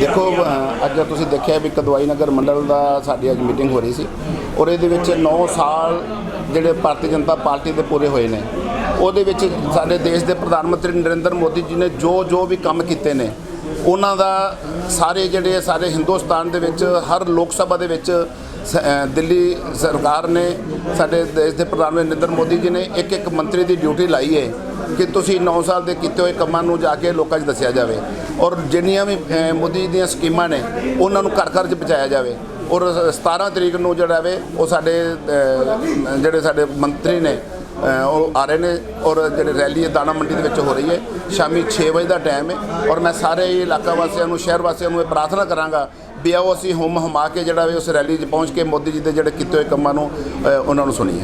ਦੇਖੋ ਅੱਜ ਤੁਸੀਂ ਦੇਖਿਆ ਵੀ ਕਦਵਾਈ ਨਗਰ ਮੰਡਲ ਦਾ ਸਾਡੀ ਅੱਜ ਮੀਟਿੰਗ ਹੋ ਰਹੀ ਸੀ, ਔਰ ਇਹਦੇ ਵਿੱਚ 9 ਸਾਲ ਜਿਹੜੇ ਭਾਰਤੀ ਜਨਤਾ ਪਾਰਟੀ ਦੇ ਪੂਰੇ ਹੋਏ ਨੇ, ਉਹਦੇ ਵਿੱਚ ਸਾਡੇ ਦੇਸ਼ ਦੇ ਪ੍ਰਧਾਨ ਮੰਤਰੀ ਨਰਿੰਦਰ ਮੋਦੀ ਜੀ ਨੇ ਜੋ ਜੋ ਵੀ ਕੰਮ ਕੀਤੇ ਨੇ ਉਹਨਾਂ ਦਾ ਸਾਰੇ ਜਿਹੜੇ ਸਾਰੇ ਹਿੰਦੁਸਤਾਨ ਦੇ ਵਿੱਚ ਹਰ ਲੋਕ ਸਭਾ ਦੇ ਵਿੱਚ ਦਿੱਲੀ ਸਰਕਾਰ ਨੇ ਸਾਡੇ ਦੇਸ਼ ਦੇ ਪ੍ਰਧਾਨ ਮੰਤਰੀ ਨਰਿੰਦਰ ਮੋਦੀ ਜੀ ਨੇ ਇੱਕ ਇੱਕ ਮੰਤਰੀ ਦੀ ਡਿਊਟੀ ਲਾਈ ਹੈ ਕਿ ਤੁਸੀਂ 9 ਸਾਲ ਦੇ ਕੀਤੇ ਹੋਏ ਕੰਮਾਂ ਨੂੰ ਜਾ ਕੇ ਲੋਕਾਂ 'ਚ ਦੱਸਿਆ ਜਾਵੇ ਔਰ ਜਿੰਨੀਆਂ ਵੀ ਅ, ਮੋਦੀ ਦੀਆਂ ਸਕੀਮਾਂ ਨੇ ਉਹਨਾਂ ਨੂੰ ਘਰ ਘਰ 'ਚ ਪਹੁੰਚਾਇਆ ਜਾਵੇ ਔਰ 17 ਤਰੀਕ ਨੂੰ ਜਿਹੜਾ ਵੇ ਉਹ ਸਾਡੇ ਜਿਹੜੇ ਸਾਡੇ ਮੰਤਰੀ ਨੇ ਉਹ ਆ ਰਹੇ ਨੇ ਔਰ ਜਿਹੜੇ ਰੈਲੀ ਹੈ ਦਾਣਾ ਮੰਡੀ ਦੇ ਵਿੱਚ ਹੋ ਰਹੀ ਹੈ। ਸ਼ਾਮੀ 6 ਵਜੇ ਦਾ ਟਾਈਮ ਹੈ ਔਰ ਮੈਂ ਸਾਰੇ ਇਲਾਕਾ ਵਾਸੀਆਂ ਨੂੰ ਸ਼ਹਿਰ ਵਾਸੀਆਂ ਨੂੰ ਇਹ ਪ੍ਰਾਰਥਨਾ ਕਰਾਂਗਾ ਵੀ ਆਓ ਅਸੀਂ ਹੁਮ ਹਮਾ ਕੇ ਜਿਹੜਾ ਵੇ ਉਸ ਰੈਲੀ 'ਚ ਪਹੁੰਚ ਕੇ ਮੋਦੀ ਜੀ ਦੇ ਜਿਹੜੇ ਕੀਤੇ ਹੋਏ ਕੰਮਾਂ ਨੂੰ ਉਹਨਾਂ ਨੂੰ ਸੁਣੀਏ।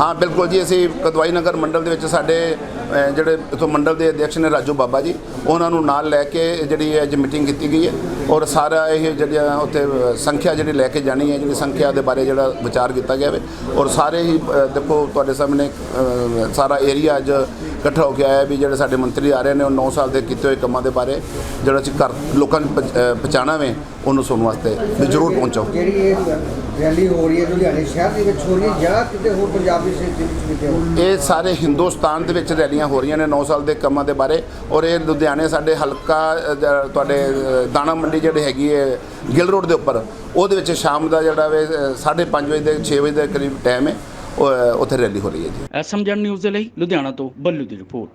ਹਾਂ ਬਿਲਕੁਲ ਜੀ ਅਸੀਂ ਕਦਵਾਈ ਨਗਰ ਮੰਡਲ ਦੇ ਵਿੱਚ ਸਾਡੇ ਜਿਹੜੇ ਇਥੋਂ ਮੰਡਲ ਦੇ ਅਧਿਕਸ਼ ਨੇ ਰਾਜੂ ਬਾਬਾ ਜੀ, ਉਹਨਾਂ ਨੂੰ ਨਾਲ ਲੈ ਕੇ ਜਿਹੜੀ ਅੱਜ ਮੀਟਿੰਗ ਕੀਤੀ ਗਈ ਹੈ ਔਰ ਸਾਰਾ ਇਹ ਜਿਹੜੀਆਂ ਉੱਥੇ ਸੰਖਿਆ ਜਿਹੜੀ ਲੈ ਕੇ ਜਾਣੀ ਹੈ, ਜਿਹੜੀ ਸੰਖਿਆ ਦੇ ਬਾਰੇ ਜਿਹੜਾ ਵਿਚਾਰ ਕੀਤਾ ਗਿਆ ਵੇ। ਔਰ ਸਾਰੇ ਹੀ ਦੇਖੋ ਤੁਹਾਡੇ ਸਾਹਮਣੇ ਸਾਰਾ ਏਰੀਆ ਅੱਜ ਇਕੱਠਾ ਹੋ ਕੇ ਆਇਆ ਵੀ ਜਿਹੜੇ ਸਾਡੇ ਮੰਤਰੀ ਆ ਰਹੇ ਨੇ, ਉਹ 9 ਸਾਲ ਦੇ ਕੀਤੇ ਹੋਏ ਕੰਮਾਂ ਦੇ ਬਾਰੇ ਜਿਹੜਾ ਅਸੀਂ ਘਰ ਲੋਕਾਂ ਨੂੰ ਪਹੁੰਚ- ਪਹੁੰਚਾਉਣਾ ਵੇ, ਉਹਨੂੰ ਸੁਣਨ ਵਾਸਤੇ ਵੀ ਜ਼ਰੂਰ ਪਹੁੰਚੋ। ਜਿਹੜੀ ਇਹ ਰੈਲੀ ਹੋ ਰਹੀ ਹੈ ਲੁਧਿਆਣੇ ਸ਼ਹਿਰ ਦੇ ਵਿੱਚ ਹੋ ਰਹੀ ਹੈ ਜਾਂ ਕਿਤੇ ਹੋਰ ਪੰਜਾਬ ਦੇ ਸਟੇਟ ਦੇ ਵਿੱਚ ਕਿਤੇ ਹੋਰ? ਇਹ ਸਾਰੇ ਹਿੰਦੁਸਤਾਨ ਦੇ ਵਿੱਚ ਰੈਲੀਆਂ ਹੋ ਰਹੀਆਂ ਨੇ 9 ਸਾਲ ਦੇ ਕੰਮਾਂ ਦੇ ਬਾਰੇ ਔਰ ਇਹ ਲੁਧਿਆਣੇ ਸਾਡੇ ਹਲਕਾ ਅ, ਤੁਹਾਡੇ ਅ, ਦਾਣਾ ਮੰਡੀ ਜਿਹੜੇ ਹੈਗੀ ਹੈ ਗਿੱਲ ਰੋਡ ਦੇ ਉੱਪਰ ਉਹਦੇ ਵਿੱਚ ਸ਼ਾਮ ਦਾ ਜਿਹੜਾ ਵੇ 5:30 ਵਜੇ ਦੇ 6 ਵਜੇ ਦੇ ਕਰੀਬ ਟਾਈਮ ਹੈ ਉਹ, ਉੱਥੇ ਰੈਲੀ ਹੋ ਰਹੀ ਹੈ ਜੀ। ਐਸਐਮਜਨ ਨਿਊਜ਼ ਦੇ ਲਈ ਲੁਧਿਆਣਾ ਤੋਂ ਬੱਲੂ ਦੀ ਰਿਪੋਰਟ।